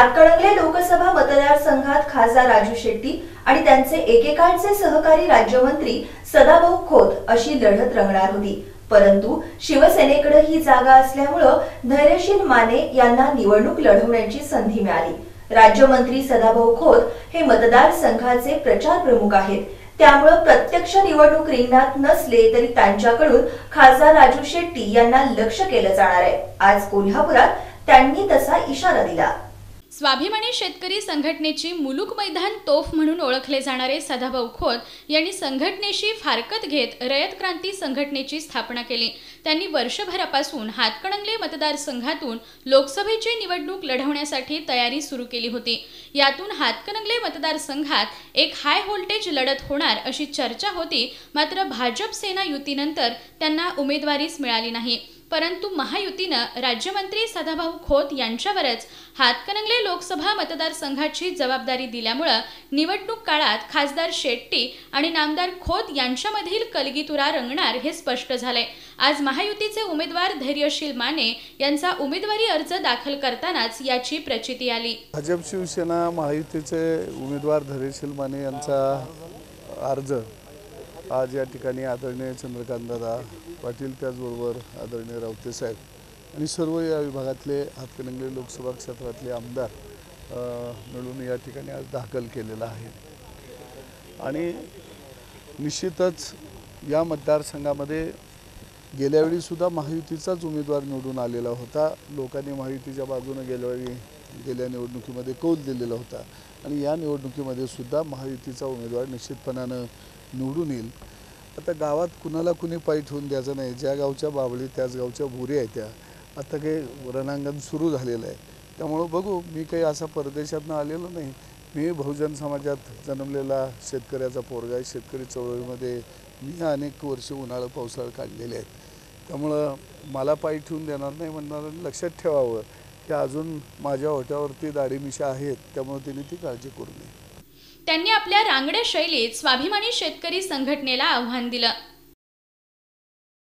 हातकणंगले लोकसभा मतदारसंघात खासदार राजू शेट्टी आणि त्यांचे एकेकाळचे सहकारी राज्यमंत्री सदाभाऊ खोत अशी लढत रंगणार होती. परंतु शिवसेनेकडे ही जागा असल्यामुळं धैर्यशील माने यांना निवडणूक लढवण्याची संधी मिळाली. राज्यमंत्री सदाभाऊ खोत हे मतदारसंघाचे प्रचार प्रमुख आहेत. त्यामुळं प्रत्यक्ष निवडणूक रिंगणात नसले तरी त्यांच्याकडून खासदार राजू शेट्टी यांना लक्ष केलं जाणार आहे. आज कोल्हापुरात त्यांनी तसा इशारा दिला. स्वाभिमानी शेतकरी संघटनेची मुलुक मैदान तोफ म्हणून ओळखले जाणारे सदाभाऊ खोत यांनी संघटनेशी फारकत घेत रयत क्रांती संघटनेची स्थापना केली. त्यांनी वर्षभरापासून हातकणंगले मतदारसंघातून लोकसभेची निवडणूक लढवण्यासाठी तयारी सुरू केली होती. यातून हातकणंगले मतदारसंघात एक हाय व्होल्टेज लढत होणार अशी चर्चा होती मात्र भाजप सेना युतीनंतर त्यांना उमेदवारीच मिळाली नाही. परंतु महायुतीनं राज्यमंत्री सदाभाऊ खोत यांच्यावरच हातकणंगले लोकसभा मतदारसंघाची जबाबदारी दिल्यामुळं निवडणूक काळात खासदार शेट्टी आणि नामदार खोत यांच्यामधील कलगीतुरा रंगणार हे स्पष्ट झालंय. आज महायुतीचे उमेदवार धैर्यशील माने यांचा उमेदवारी अर्ज दाखल करतानाच याची प्रचिती आली. भाजप शिवसेना महायुतीचे उमेदवार धैर्यशील माने यांचा अर्ज आज या ठिकाणी आदरणीय चंद्रकांतदादा पाटील त्याचबरोबर आदरणीय रावते साहेब आणि सर्व या विभागातले हातकणंगले लोकसभा क्षेत्रातले आमदार मिळून या ठिकाणी आज दाखल केलेला आहे. आणि निश्चितच या मतदारसंघामध्ये गेल्यावेळी सुद्धा महायुतीचाच उमेदवार निवडून आलेला होता. लोकांनी महायुतीच्या बाजूने गेल्यावेळी गेल्या निवडणुकीमध्ये कौल दिलेला होता. आणि या निवडणुकीमध्ये सुद्धा महायुतीचा उमेदवार निश्चितपणानं निवडून येईल. आता गावात कुणाला कुणी पाय ठेवून द्यायचं नाही. ज्या गावच्या बाबळी त्याच गावच्या बोरी आहेत त्या. आता काही रणांगण सुरू झालेलं आहे. त्यामुळं बघू मी काही असा परदेशातनं आलेलो नाही. मी बहुजन समाजात जन्मलेला शेतकऱ्याचा पोरगा आहे. शेतकरी चळवळीमध्ये मी अनेक वर्ष उन्हाळं पावसाळं काढलेले आहेत. त्यामुळं मला पाय ठेवून देणार नाही म्हणणार आणि लक्षात ठेवावं की अजून माझ्या ओट्यावरती दाढीमिशा आहेत. त्यामुळे तिने ती काळजी करू नये. त्यांनी आपल्या रांगड्या शैलीत स्वाभिमानी शेतकरी संघटनेला आव्हान दिलं.